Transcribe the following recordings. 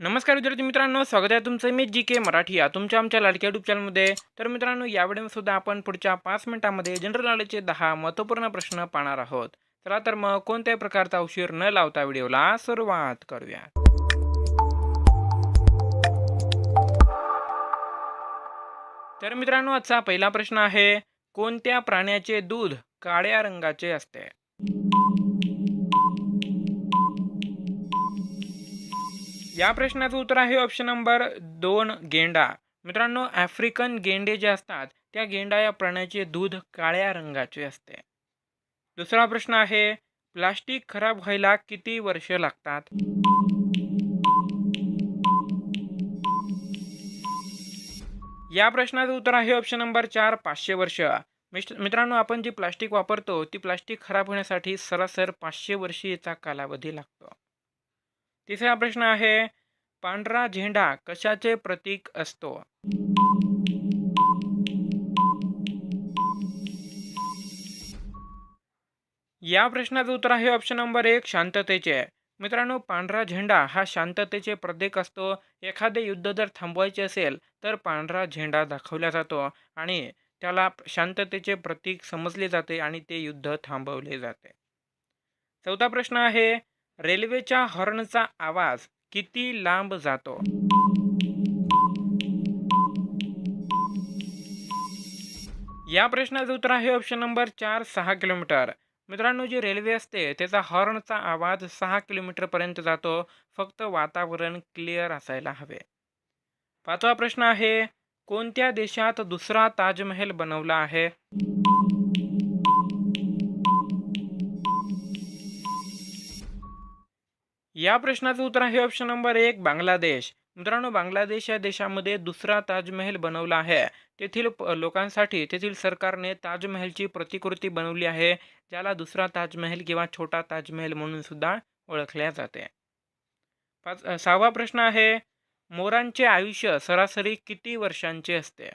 नमस्कार विद्यार्थी मित्रांनो स्वागत आहे तुमचं मी जी के मराठी या तुमच्या आमच्या लाडक्या युट्यूब चॅनलमध्ये तर मित्रांनो या सुद्धा आपण पुढच्या पाच मिनिटांमध्ये जनरल नॉलेजचे दहा महत्त्वपूर्ण प्रश्न पाहणार आहोत. चला तर मग कोणत्याही प्रकारचा उशीर न लावता व्हिडिओला सुरुवात करूया. तर मित्रांनो आजचा पहिला प्रश्न आहे कोणत्या प्राण्याचे दूध काळ्या रंगाचे असते? या प्रश्नाचं उत्तर आहे ऑप्शन नंबर दोन गेंडा. मित्रांनो आफ्रिकन गेंडे जे असतात त्या गेंडा या प्राण्याचे दूध काळ्या रंगाचे असते. दुसरा प्रश्न आहे प्लास्टिक खराब व्हायला किती वर्ष लागतात? या प्रश्नाचं उत्तर आहे ऑप्शन नंबर चार पाचशे वर्ष. मित्रांनो आपण जी प्लास्टिक वापरतो ती प्लास्टिक खराब होण्यासाठी सरासर पाचशे वर्षीचा कालावधी लागतो. तिसरा प्रश्न आहे पांढरा झेंडा कशाचे प्रतीक असतो? या प्रश्नाचं उत्तर आहे ऑप्शन नंबर एक शांततेचे. मित्रांनो पांढरा झेंडा हा शांततेचे प्रतीक असतो. एखादे युद्ध जर थांबवायचे असेल तर पांढरा झेंडा दाखवला जातो आणि त्याला शांततेचे प्रतीक समजले जाते आणि ते युद्ध थांबवले जाते. चौथा प्रश्न आहे रेल्वेच्या हॉर्नचा आवाज किती लांब जातो? या प्रश्नाचं उत्तर आहे ऑप्शन नंबर चार सहा किलोमीटर मित्रांनो जी रेल्वे असते त्याचा हॉर्नचा आवाज सहा किलोमीटरपर्यंत जातो. फक्त वातावरण क्लिअर असायला हवे. पाचवा प्रश्न आहे कोणत्या देशात दुसरा ताजमहल बनवला आहे? या प्रश्नाचं उत्तर आहे ऑप्शन नंबर एक बांगलादेश. मित्रांनो बांगलादेश या देशामध्ये दुसरा ताजमहल बनवला आहे. तेथील प- लोकांसाठी तेथील सरकारने ताजमहलची प्रतिकृती बनवली आहे ज्याला दुसरा ताजमहल किंवा छोटा ताजमहल म्हणून सुद्धा ओळखल्या जाते. पाच सहावा प्रश्न आहे मोरांचे आयुष्य सरासरी किती वर्षांचे असते?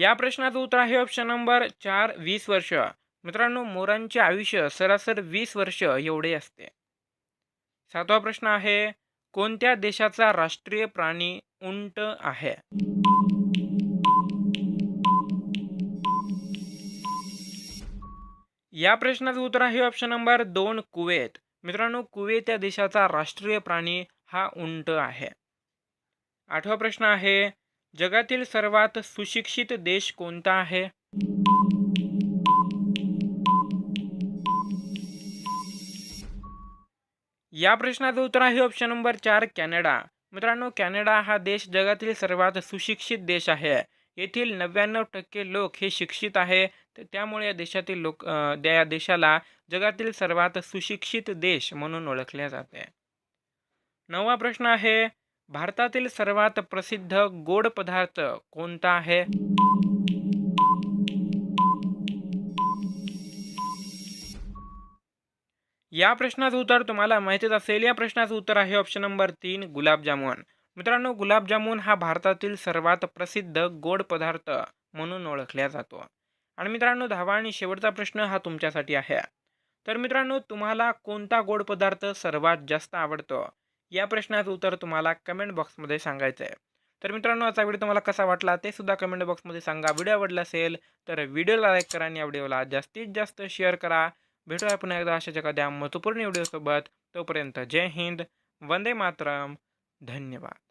या प्रश्नाचं उत्तर आहे ऑप्शन नंबर चार वीस वर्ष. मित्रांनो मोरांचे आयुष्य सरासर वीस वर्ष एवढे असते. सातवा प्रश्न आहे कोणत्या देशाचा राष्ट्रीय प्राणी उंट आहे? या प्रश्नाचं उत्तर आहे ऑप्शन नंबर दोन कुवेत. मित्रांनो कुवेत या देशाचा राष्ट्रीय प्राणी हा उंट आहे. आठवा प्रश्न आहे जगातील सर्वात सुशिक्षित देश कोणता आहे? या प्रश्नाचं उत्तर आहे ऑप्शन नंबर चार कॅनडा. मित्रांनो कॅनडा हा देश जगातील सर्वात सुशिक्षित देश आहे. येथील नव्याण्णव टक्के लोक हे शिक्षित आहे. तर त्यामुळे या देशातील लोक या देशाला जगातील सर्वात सुशिक्षित देश म्हणून ओळखले जाते. नववा प्रश्न आहे भारतातील सर्वात प्रसिद्ध गोड पदार्थ कोणता आहे? या प्रश्नाचं उत्तर तुम्हाला माहितीच असेल. या प्रश्नाचं उत्तर आहे ऑप्शन नंबर तीन गुलाबजामुन मित्रांनो गुलाबजामुन हा भारतातील सर्वात प्रसिद्ध गोड पदार्थ म्हणून ओळखला जातो. आणि मित्रांनो दहावा आणि शेवटचा प्रश्न हा तुमच्यासाठी आहे. तर मित्रांनो तुम्हाला कोणता गोड पदार्थ सर्वात जास्त आवडतो? या प्रश्नाचं उत्तर तुम्हाला कमेंट बॉक्समध्ये सांगायचं आहे तर मित्रांनो आजचा व्हिडिओ तुम्हाला कसा वाटला ते सुद्धा कमेंट बॉक्समध्ये सांगा. व्हिडिओ आवडला असेल तर व्हिडिओला लाईक करा आणि या व्हिडिओला जास्तीत जास्त शेअर करा. भेटूया पुन्हा एकदा अशाच एखाद्या महत्त्वपूर्ण व्हिडिओसोबत. तोपर्यंत जय हिंद वंदे मातरम. धन्यवाद.